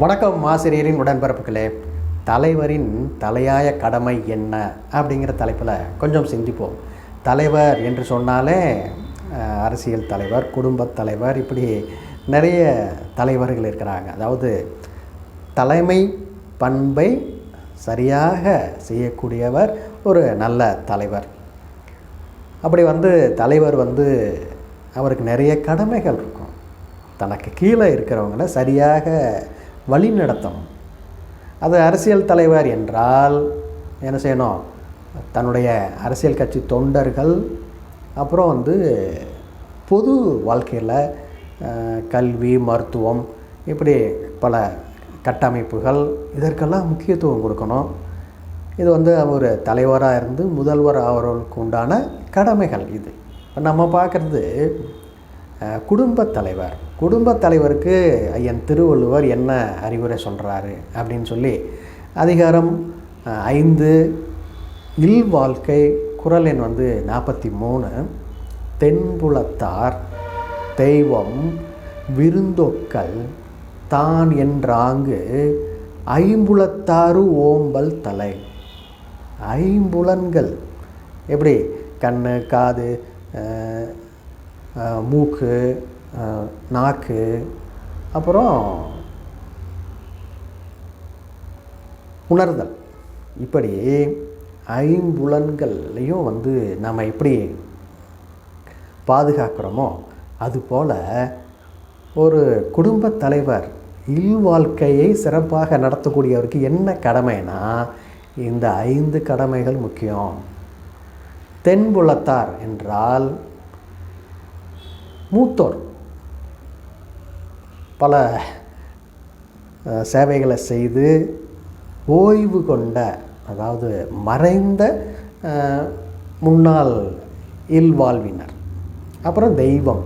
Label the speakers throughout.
Speaker 1: வணக்கம் ஆசிரியரின் உடன்பிறப்புகளே. தலைவரின் தலையாய கடமை என்ன? அப்படிங்கிற தலைப்பில் கொஞ்சம் சிந்திப்போம். தலைவர் என்று சொன்னாலே அரசியல் தலைவர் குடும்பத் தலைவர் இப்படி நிறைய தலைவர்கள் இருக்கிறாங்க. அதாவது தலைமை பண்பை சரியாக செய்யக்கூடியவர் ஒரு நல்ல தலைவர். அப்படி வந்து தலைவர் வந்து அவருக்கு நிறைய கடமைகள் இருக்கும். தனக்கு கீழே இருக்கிறவங்கள சரியாக வழி நடத்தணும் அது அரசியல் தலைவர் என்றால் என்ன செய்யணும்? தன்னுடைய அரசியல் கட்சி தொண்டர்கள் அப்புறம் வந்து பொது வாழ்க்கையில் கல்வி மருத்துவம் இப்படி பல கட்டமைப்புகள் இதற்கெல்லாம் முக்கியத்துவம் கொடுக்கணும். இது வந்து ஒரு தலைவராக இருந்து முதல்வர் ஆகிறவர்களுக்கு உண்டான கடமைகள் இது. இப்போ நம்ம பார்க்குறது குடும்பத் தலைவர். குடும்பத் தலைவருக்கு ஐயன் திருவள்ளுவர் என்ன அறிவுரை சொல்கிறாரு அப்படின்னு சொல்லி அதிகாரம் ஐந்து இல் வாழ்க்கை குரல் எண் வந்து நாற்பத்தி மூணு தென்புலத்தார் தெய்வம் விருந்தொக்கல் தான் என்றாங்கு ஐம்புலத்தாறு ஓம்பல் தலை. ஐம்புலன்கள். எப்படி? கண் காது மூக்கு நாக்கு அப்புறம் உணர்தல். இப்படி ஐம்புலன்கள்லையும் வந்து நம்ம எப்படி பாதுகாக்கிறோமோ அதுபோல் ஒரு குடும்பத் தலைவர் இல்வாழ்க்கையை சிறப்பாக நடத்தக்கூடியவருக்கு என்ன கடமைனா இந்த ஐந்து கடமைகள் முக்கியம். தென்புலத்தார் என்றால் மூத்தோர். பல சேவைகளை செய்து ஓய்வு கொண்ட அதாவது மறைந்த முன்னாள் இல்வாழ்வினர். அப்புறம் தெய்வம்.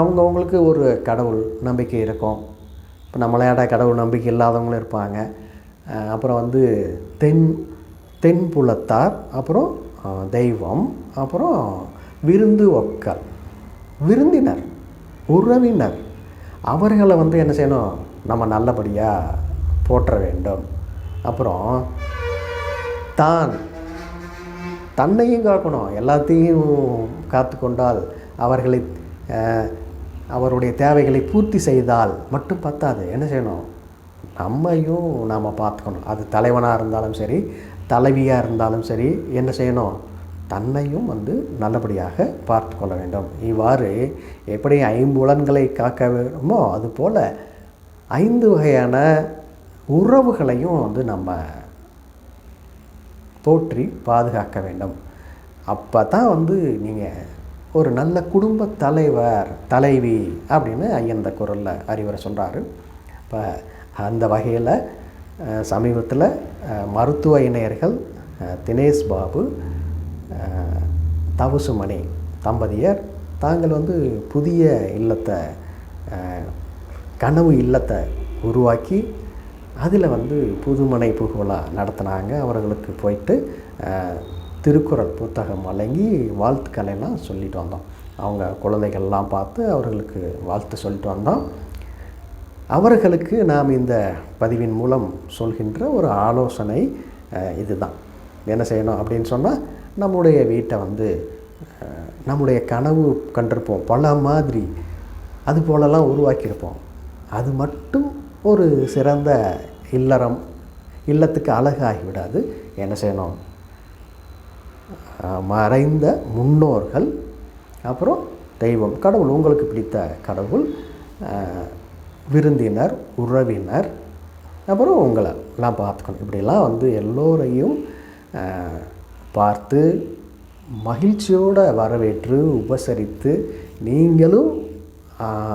Speaker 1: அவங்கவுங்களுக்கு ஒரு கடவுள் நம்பிக்கை இருக்கும். இப்போ நம்மளையாட கடவுள் நம்பிக்கை இல்லாதவங்களும் இருப்பாங்க. அப்புறம் வந்து தென் தென்புலத்தார் அப்புறம் தெய்வம் அப்புறம் விருந்து ஒக்கல். விருந்தினர் உறவினர். அவர்களை வந்து என்ன செய்யணும்? நம்ம நல்லபடியாக போற்ற வேண்டும். அப்புறம் தான் தன்னையும் காக்கணும். எல்லாத்தையும் காத்து கொண்டால் அவர்களை அவருடைய தேவைகளை பூர்த்தி செய்தால் மட்டும் பத்தாது. என்ன செய்யணும்? நம்மையும் நாம் பார்த்துக்கணும். அது தலைவனாக இருந்தாலும் சரி தலைவியாக இருந்தாலும் சரி என்ன செய்யணும்? தன்னையும் வந்து நல்லபடியாக பார்த்து கொள்ள வேண்டும். இவ்வாறு எப்படி ஐம்புலன்களை காக்க வேண்டுமோ அதுபோல் ஐந்து வகையான உறவுகளையும் வந்து நம்ம போற்றி பாதுகாக்க வேண்டும். அப்போ தான் வந்து நீங்கள் ஒரு நல்ல குடும்ப தலைவர் தலைவி அப்படின்னு ஐயன் இந்த குரலில் அறிவுரை சொல்கிறாரு இப்போ அந்த வகையில் சமீபத்தில் மருத்துவ இணையர்கள் தினேஷ் பாபு தவசுமணி தம்பதியர் தாங்கள் வந்து புதிய இல்லத்தை கனவு இல்லத்தை உருவாக்கி அதில் வந்து புதுமனை புகழா நடத்தினாங்க. அவர்களுக்கு போயிட்டு திருக்குறள் புத்தகம் வழங்கி வாழ்த்துக்களைலாம் எல்லாம் சொல்லிட்டு வந்தோம். அவங்க குழந்தைகள்லாம் பார்த்து அவர்களுக்கு வாழ்த்து சொல்லிட்டு வந்தோம். அவர்களுக்கு நாம் இந்த பதிவின் மூலம் சொல்கின்ற ஒரு ஆலோசனை இதுதான். என்ன செய்யணும் அப்படின்னு சொன்னால் நம்முடைய வீட்டை வந்து நம்முடைய கனவு கண்டிருப்போம். பல மாதிரி அது போலலாம் உருவாக்கியிருப்போம். அது மட்டும் ஒரு சிறந்த இல்லறம் இல்லத்துக்கு அழகாகி விடாது. என்ன செய்யணும்? மறைந்த முன்னோர்கள் அப்புறம் தெய்வம் கடவுள். உங்களுக்கு பிடித்த கடவுள் விருந்தினர் உறவினர் அப்புறம் உங்களை எல்லாம் பார்த்துக்கணும். இப்படிலாம் வந்து எல்லோரையும் பார்த்து மகிழ்ச்சியோடு வரவேற்று உபசரித்து நீங்களும்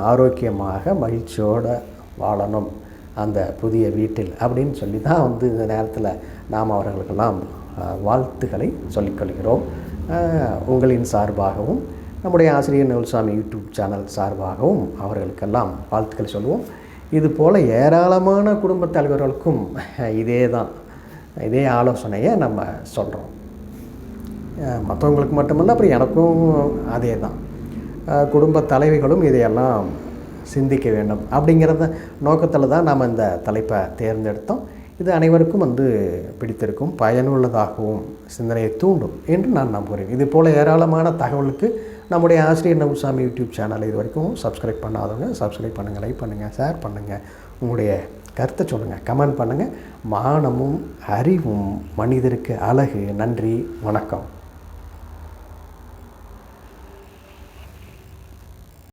Speaker 1: ஆரோக்கியமாக மகிழ்ச்சியோடு வாழணும் அந்த புதிய வீட்டில் அப்படின்னு சொல்லி தான் வந்து இந்த நேரத்தில் நாம் அவர்களுக்கெல்லாம் வாழ்த்துக்களை சொல்லிக்கொள்கிறோம் உங்களின் சார்பாகவும் நம்முடைய ஆசிரியர் நவல்சாமி யூடியூப் சேனல் சார்பாகவும் அவர்களுக்கெல்லாம் வாழ்த்துக்கள் சொல்லுவோம். இது போல் ஏராளமான குடும்பத் தலைவர்களுக்கும் இதே தான் இதே ஆலோசனையை நம்ம சொல்கிறோம் மற்றவங்களுக்கு மட்டுமல்ல அப்புறம் எனக்கும் அதே தான் குடும்ப தலைவிகளும் இதையெல்லாம் சிந்திக்க வேண்டும் அப்படிங்கிறத நோக்கத்தில் தான் நாம் இந்த தலைப்பை தேர்ந்தெடுத்தோம். இது அனைவருக்கும் வந்து பிடித்திருக்கும் பயனுள்ளதாகவும் சிந்தனையை தூண்டும் என்று நான் நம்புகிறேன். இது போல் ஏராளமான தகவலுக்கு நம்முடைய ஆசிரியர் நவுசாமி யூடியூப் சேனலை இது வரைக்கும் சப்ஸ்கிரைப் பண்ணாதவங்க சப்ஸ்கிரைப் பண்ணுங்கள் லைக் பண்ணுங்கள் ஷேர் பண்ணுங்கள் உங்களுடைய கருத்தை சொல்லுங்கள் கமெண்ட் பண்ணுங்கள் மானமும் அறிவும் மனிதருக்கு அழகு. நன்றி வணக்கம்.